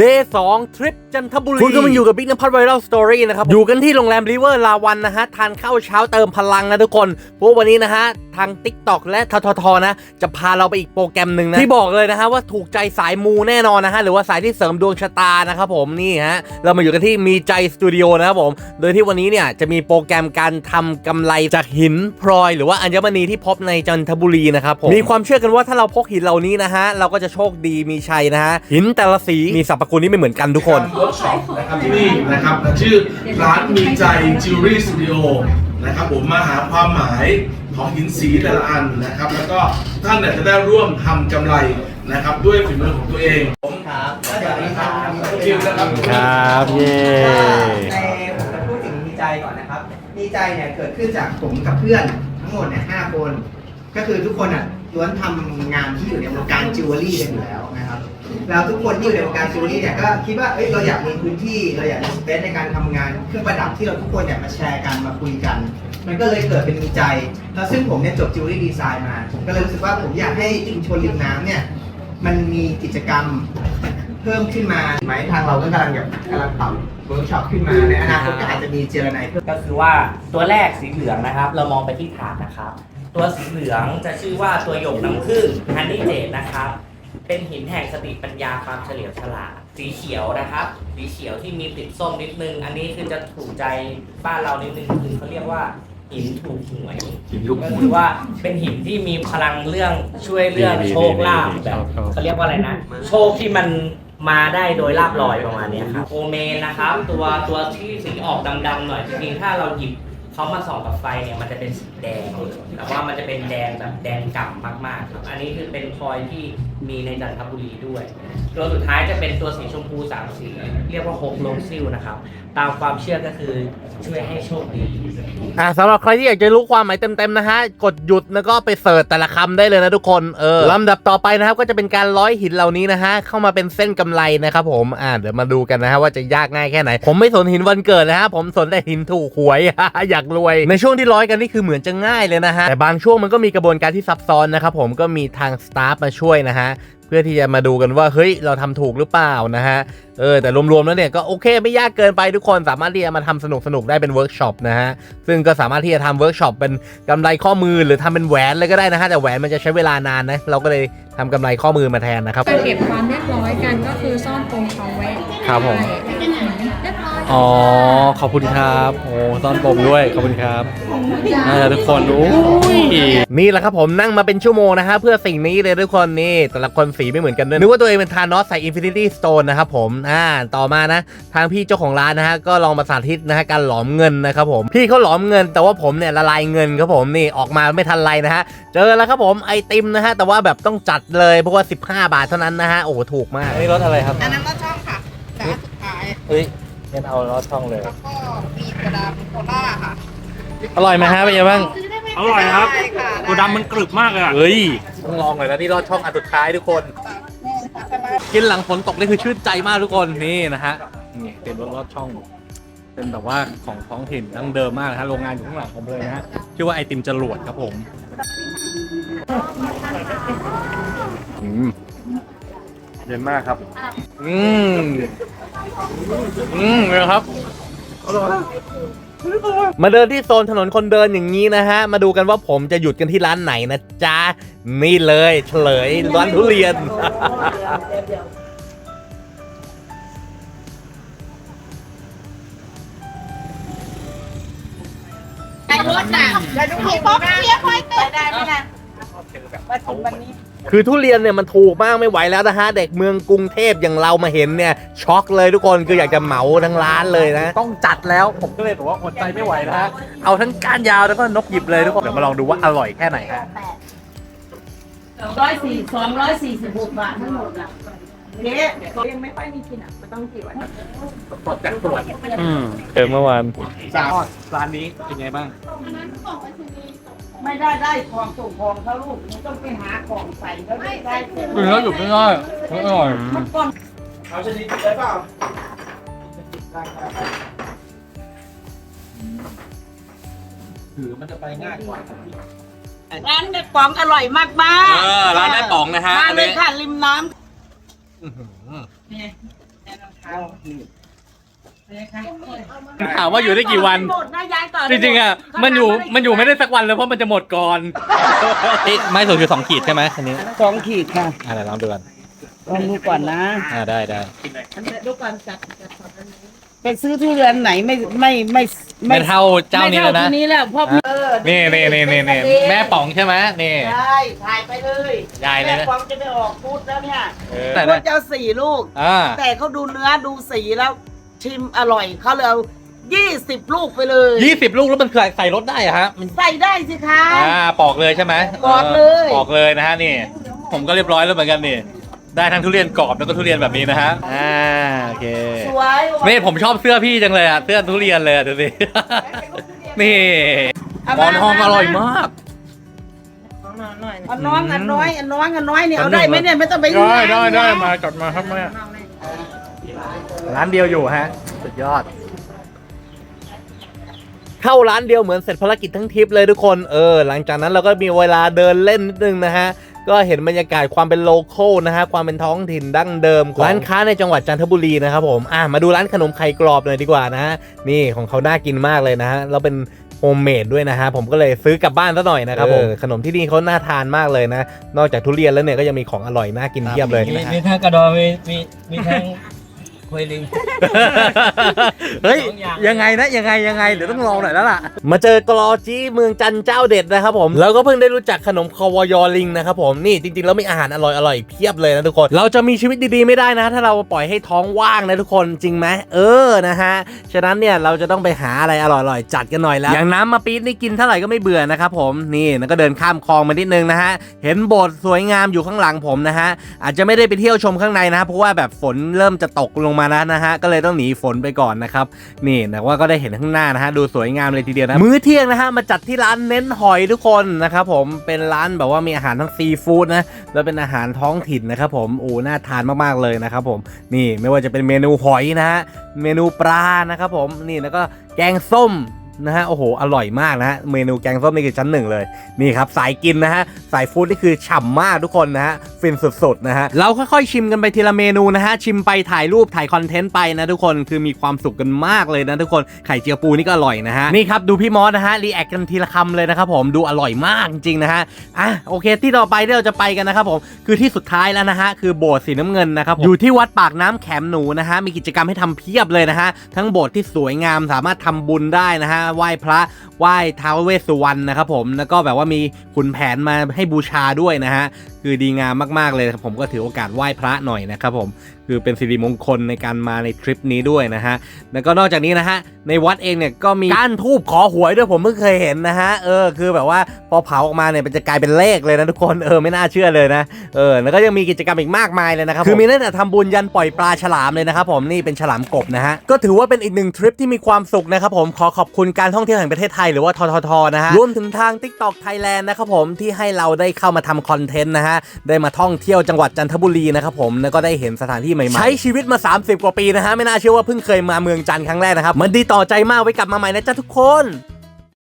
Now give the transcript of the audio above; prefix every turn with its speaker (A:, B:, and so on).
A: ดีสองทริปจันทบุรี คุณกำลังอยู่กับบิ๊กนภัทรไวรัลสตอรี่นะครับ อยู่กันที่โรงแรมริเวอร์ลาวันนะฮะ ทานข้าวเช้าเติมพลังนะทุกคน เพราะวันนี้นะฮะ ทาง TikTok และทททนะ จะพาเราไปอีกโปรแกรมหนึ่งนะที่บอกเลยนะฮะว่าถูกใจสายมูแน่นอนนะฮะหรือว่าสายที่เสริมดวงชะตานะครับผมนี่ฮะเรามาอยู่กันที่มีใจสตูดิโอนะครับผมโดยที่วันนี้เนี่ยจะมีโปรแกรมการทำกำไรจากหินพลอย หรือว่าอัญมณีที่พบในจันทบุรีนะครับผมมีความเชื่อกันว่าถ้าเราพกหินเหล่านี้นะฮะเราก็จะโชคดีมีชัยนะฮะหินแต่ละสีมีสรรพคุณที่ไม่เหมือนกันทุกคน
B: เวิร์กช็อปนะครับที่นี่นะครับชื่อร้านมีใจจิวเวลรี่สตูดิโอนะครับผมมาหาความหมาย ของหินสีแต่ละอันนะครับ แล้วก็ท่านเนี่ยจะได้ร่วมทำกำไรนะครับ ด้วยฝีมือของตัวเองผม
C: ครับก็เดี๋ยวนี้ครับ
B: คิวนะครับ
A: ครับเย้
C: ในผมจะพูดถึงมีใจก่อนนะครับมีใจเนี่ยเกิดขึ้นจากผมกับเพื่อนทั้งหมดเนี่ยห้าคน ก็คือทุกคนอะ ล้วนทำงานที่อยู่ในวงการจิวเวลรี่กันอยู่แล้วนะครับแล้วทุกคนที่อยู่ในวงการจิวเวลรี่เนี่ยก็คิดว่าเอ้ยเราอยากมีพื้นที่เราอยากมีสเปซในการทำงานเครื่องประดับที่เราทุกคนอยากมาแชร์กันมาคุยกัน มันก็เลยเกิดเป็นมีใจ แล้วซึ่งผมเนี่ยจบจิวเวลรี่ดีไซน์มาผมก็เลยรู้สึกว่าผมอยากให้ชุมชนริมน้ำเนี่ยมันมีกิจกรรมเพิ่มขึ้นมาไหมทางเราก็กำลังแบบกำลังปรับเวิร์กช็อปขึ้นมาในอนาคตก็อาจจะมีเจรไนเพิ่ม
D: ก็คือว่าตัวแรกสีเหลืองนะครับ เรามองไปที่ฐานนะครับ ตัวสีเหลืองจะชื่อว่าตัวหยกน้ำผึ้งฮันนี่เจดนะครับ เป็นหินแห่งสติปัญญาความเฉลียวฉลาด สีเขียวนะครับ สีเขียวที่มีติดส้มนิดนึง อันนี้คือจะถูกใจบ้านเรานิดนึงคือเขาเรียกว่าหินถูกหวยก็คือว่าเป็นหินที่มีพลังเรื่องช่วยเรื่องโชคลาภแบบเขาเรียกว่าอะไรนะ โชคที่มันมาได้โดยลาบลอยประมาณนี้ครับโอเมนนะครับ ตัวตัวที่สีออกดำๆหน่อยจริงๆถ้าเราหยิบ เขามาส่องกับไฟเนี่ยมันจะเป็นสีแดงแต่ว่ามันจะเป็นแดงแบบแดงกล่ำมากๆครับ อันนี้คือเป็นพลอยที่ มีในจันทบุรีด้วย ตัวสุดท้ายจะเป็นตัวสีชมพูสามสี เรียกว่าฮกลงซิลนะครับ ตามความเชื่อก็คือช่วยให้โชคดี
A: อ่าสำหรับใครที่อยากจะรู้ความหมายเต็มๆนะฮะ กดหยุดแล้วก็ไปเสิร์ชแต่ละคำได้เลยนะทุกคน เออลำดับต่อไปนะครับ ก็จะเป็นการร้อยหินเหล่านี้นะฮะ เข้ามาเป็นเส้นกำไรนะครับผม อ่าเดี๋ยวมาดูกันนะฮะว่าจะยากง่ายแค่ไหน ผมไม่สนหินวันเกิดนะฮะ ผมสนแต่หินถูกหวย อยากรวย ในช่วงที่ร้อยกันนี่คือเหมือนจะง่ายเลยนะฮะ แต่บางช่วงมันก็มีกระบวนการที่ซับซ้อนนะครับผม ก็มีทางสตาฟมาช่วยนะฮะเพื่อที่จะมาดูกันว่าเฮ้ยเราทำถูกหรือเปล่านะฮะเออแต่รวมๆแล้วเนี่ยก็โอเคไม่ยากเกินไปทุกคนสามารถที่จะมาทำสนุกๆได้เป็นเวิร์กช็อปนะฮะซึ่งก็สามารถที่จะทำเวิร์กช็อปเป็นกำไรข้อมือหรือทำเป็นแหวนเลยก็ได้นะฮะแต่แหวนมันจะใช้เวลานานนะเราก็เลยทำกำไรข้อมือมาแทนนะครับ
E: การเก็บความเรียบร้อยกันก็คือซ่อนปมเขาไว้
A: ครับผม
E: ใช่เรียบร้ อย
A: อ๋อ ขอบคุณครับ โอ้ซ่อนปมด้วย ขอบคุณครับน่าจะทุกคนโอ้ยนี่แหละครับผมนั่งมาเป็นชั่วโมงนะฮะเพื่อสิ่งนี้เลยทุกคนนี่ แต่ละคนสีไม่เหมือนกันด้วยนึกว่าตัวเองเป็นทานอสใส่ Infinity Stone นะครับผม อ่า ต่อมานะ ทางพี่เจ้าของร้านนะฮะ ก็ลองมาสาธิตนะฮะการหลอมเงินนะครับผม พี่เขาหลอมเงิน แต่ว่าผมเนี่ยละลายเงินครับผมนี่ออกมาไม่ทันไรนะฮะ เจอแล้วครับผมไอติมนะฮะแต่ว่าแบบต้องจัดเลยเพราะว่า 15 บาทเท่านั้นนะฮะโอ้โหถูกมากนี่รถอะไรครับ
F: อันนั้นก็ช่องค่ะแต่อันสุดท้าย
A: เฮ้ย งั้นเอารถช่องเลย
F: แล้วก็มีกระดามโคล่าค่ะ
A: อร่อยไหมฮะเป็นยังไงบ้าง
G: อร่อยครับ
F: ได้ค่ะ
G: ตัวดำมันกรึบมากเลยอะ
A: เฮ้ย ต้องลองหน่อยนะนี่รอดช่องอันสุดท้ายทุกคน กินหลังฝนตกนี่คือชื่นใจมากทุกคนนี่นะฮะนี่เป็นรถลอดช่อง เป็นแบบว่าของท้องถิ่นดั้งเดิมมากนะฮะโรงงานอยู่ข้างหลังผมเลยนะฮะชื่อว่าไอติมจรวดครับผมอืม เย็นมากครับ อืม อืมเลยครับ มาเดินที่โซนถนนคนเดินอย่างนี้นะฮะ มาดูกันว่าผมจะหยุดกันที่ร้านไหนนะจ๊ะ นี่เลยเฉลยร้านทุเรียน
F: ไอ้รถน่ะแล้วดูพี่ป๊อกเทียบค่อยเติได้ไหมล่ะมาถึงวันนี้
A: คือทุเรียนเนี่ยมันถูกมากไม่ไหวแล้วนะฮะ เด็กเมืองกรุงเทพอย่างเรามาเห็นเนี่ย ช็อกเลยทุกคนคืออยากจะเหมาทั้งร้านเลยนะ ต้องจัดแล้วผมก็เลยบอกว่าอดใจไม่ไหวนะฮะเอาทั้งก้านยาวแล้วก็นกหยิบเลยทุกคนเดี๋ยวมาลองดูว่าอร่อยแค่ไหนฮะ
H: ร้อยสี่สองร้อยสี่สิบหกบาททั้งหมดอะเจ๊ยังไม่ค่อยมีกินอะมันต้องกี่วัน
A: สดจากสวนอืมเจอเมื่อวานร้านนี้เป็นไงบ้าง
H: ไม่ได้ได้ของส่งของเขาลูกมันต้องไปหาของใส่แล้วได้ได้
A: กินแล้วหยุดไม่ได้อร่อย
H: มันก่อน
B: เอาชนิดได้เปล่า
A: ถือมันจะไปง่ายกว่า
H: ร้านแม่ป๋องอร่อยมากมาก
A: เออร้านแม่ป๋องนะฮะ
H: มา
A: อัน
H: เล
A: นี้
H: ยค่ะริมน้
A: อื้อหือำ
H: เนี่ย
A: ถามว่าอยู่ได้กี่วัน
H: หมดนะยายต่อ
A: จริงๆอะ มันอยู่ มันอยู่ไม่ได้สักวันเลยเพราะมันจะหมดก่อนไม่สุดคือสองขีดใช่ไหมคันนี้
I: สองขีดค่ะ
A: อ่าเดี๋ยวลองดูกัน
I: ลองดูก่อนนะ
A: อ่าได้ได้
H: ดูก่อนจัดจัดสด
I: ไปซื้อทุเรียนไหนไม่ไม่ไม่
A: ไม่เท่าเจ้านี้เลยนะ
I: ไม่ท่นี้แล้วเพราะ
A: นี่นี่นี่นี่นี่แม่ป๋องใช่ไหมนี่
I: ใช่ถ่ายไปเลย
A: ยายเลย
I: แม่
A: นะ
I: ฟองจะไปออกพูดแล้วเนี่ย
A: แต่
I: พูดจะเอาสี่ลูก
A: อ่า
I: แต่เขาดูเนื้อดูสีแล้ว ชิมอร่อยเขาเลยเอายี่สิบลูกไปเลย
A: ยี่สิบลูกแล้วมันใส่ใส่รถได้เหรอะฮะมัน
I: ใส่ได้สิคะ
A: อ่าปอกเลยใช่ไหม
I: ปอกเลย
A: ปอกเลยนะฮะนี่ ผมก็เรียบร้อยแล้วเหมือนกันนี่ ได้ทั้งทุเรียนกรอบแล้วก็ทุเรียนแบบนี้นะฮะอ่าโอเค
I: สวย
A: นี่ผมชอบเสื้อพี่จังเลยอะเสื้อทุเรียนเลยอะดูสิ นี่หมอนทองอร่อยมาก
I: อันน้องอันน้อยอันน้อยอันน้อยเนี่ยเอาได้ไหมเนี่ยไม่ต้องไป
A: ได้ได้ได้
I: ร้นนะ
A: มาจัดมาครับแม่ ร้านเดียวอยู่ฮะ สุดยอด เข้าร้านเดียวเหมือนเสร็จภารกิจทั้งทริปเลยทุกคน เออ หลังจากนั้นเราก็มีเวลาเดินเล่นนิดนึงนะฮะก็เห็นบรรยากาศความเป็นโลโก้นะฮะความเป็นท้องถิ่นดั้งเดิมของร้านค้าในจังหวัดจันทบุรีนะครับผมอะมาดูร้านขนมไข่กรอบหน่อยดีกว่านะฮะนี่ของเขาน่ากินมากเลยนะฮะเราเป็นโฮมเมดด้วยนะฮะผมก็เลยซื้อกลับบ้านซะหน่อยนะครับผมขนมที่นี่เขาน่าทานมากเลยนะ นอกจากทุเรียนแล้วเนี่ยก็ยังมีของอร่อยน่ากินเทียบเลยนะฮะ
G: มีทั้งกระดองมีมีมีทั้ง ควยลิง
A: เฮ้ย
G: สองอย่าง
A: ยังไงนะยังไงยังไงเดี๋ยวต้องลองหน่อยแล้วล่ะ มาเจอกลอจี้เมืองจันเจ้าเด็ดนะครับผม แล้วก็เพิ่งได้รู้จักขนมคอวยอลิงนะครับผมนี่จริงๆแล้วมีอาหารอร่อยอร่อยๆเพียบเลยนะทุกคน เราจะมีชีวิตดีๆไม่ได้นะ ถ้าเราปล่อยให้ท้องว่างนะทุกคนจริงไหมเออนะฮะฉะนั้นเนี่ยเราจะต้องไปหาอะไรอร่อยๆจัดกันหน่อยแล้วอย่างน้ำมาปี๊ดนี่กินเท่าไหร่ก็ไม่เบื่อนะครับผมนี่แล้วก็เดินข้ามคลองมานิดนึงนะฮะเห็นโบสถ์สวยงามอยู่ข้างหลังผมนะฮะอาจจะไม่ได้ไปเที่ยวชมข้างในนะครับเพราะว่าแบบฝนเริ่มจะตกลงมาแล้วนะฮะก็เลยต้องหนีฝนไปก่อนนะครับนี่แต่ว่าก็ได้เห็นข้างหน้านะฮะดูสวยงามเลยทีเดียวนะมื้อเที่ยงนะฮะมาจัดที่ร้านเน้นหอยทุกคนนะครับผมเป็นร้านแบบว่ามีอาหารทั้งซีฟู้ดนะแล้วเป็นอาหารท้องถิ่นนะครับผมโอ้น่าทานมากๆเลยนะครับผมนี่ไม่ว่าจะเป็นเมนูหอยนะฮะเมนูปลานะครับผมนี่แล้วก็แกงส้ม นะฮะโอ้โหอร่อยมากนะฮะเมนูแกงส้มนี่คือชั้นหนึ่งเลยนี่ครับสายกินนะฮะสายฟู้ดนี่คือฉ่ำมากทุกคนนะฮะฟินสุดๆนะฮะเราค่อยๆชิมกันไปทีละเมนูนะฮะชิมไปถ่ายรูปถ่ายคอนเทนต์ไปนะทุกคนคือมีความสุขกันมากเลยนะทุกคนไข่เจียวปูนี่ก็อร่อยนะฮะนี่ครับดูพี่มอสนะฮะรีแอคกันทีละคำเลยนะครับผมดูอร่อยมากจริงๆนะฮะอะโอเคที่ต่อไปที่เราจะไปกันนะครับผมคือที่สุดท้ายแล้วนะฮะคือโบสถ์สีน้ำเงินนะครับอยู่ที่วัดปากน้ำแขมหนูนะฮะมีกิจกรรมให้ทำเพียบเลยนะฮะทั้งโบสถ์ที่สวยงามสามารถทำบุญได้นะฮะไหว้พระไหว้ท้าวเวสสุวรรณนะครับผมแล้วก็แบบว่ามีขุนแผนมาให้บูชาด้วยนะฮะ คือดีงามมากๆเลยครับผมก็ถือโอกาสไหว้พระหน่อยนะครับผมคือเป็นสิริมงคลในการมาในทริปนี้ด้วยนะฮะแล้วก็นอกจากนี้นะฮะในวัดเองเนี่ยก็มีก้านทูบขอหวยด้วยผมเพิ่งเคยเห็นนะฮะเออคือแบบว่าพอเผาออกมาเนี่ยมันจะกลายเป็นเลขเลยนะทุกคนเออไม่น่าเชื่อเลยนะเออแล้วก็ยังมีกิจกรรมอีกมากมายเลยนะครับคือมีตั้งแต่ทำบุญยันปล่อยปลาฉลามเลยนะครับผมนี่เป็นฉลามกบนะฮะก็ถือว่าเป็นอีกหนึ่งทริปที่มีความสุขนะครับผมขอขอบคุณการท่องเที่ยวแห่งประเทศไทยหรือว่าทททนะฮะรวมถึงทาง TikTok Thailand นะครับผมที่ให้เราได้เข้ามาทำคอนเทนต์นะฮะได้มาท่องเที่ยวจังหวัดจันทบุรีนะครับผมแล้วก็ได้เห็นสถานที่ใหม่ๆใช้ชีวิตมา 30 กว่าปีนะฮะไม่น่าเชื่อว่าเพิ่งเคยมาเมืองจันทร์ครั้งแรกนะครับมันดีต่อใจมากไว้กลับมาใหม่นะจ๊ะทุกคน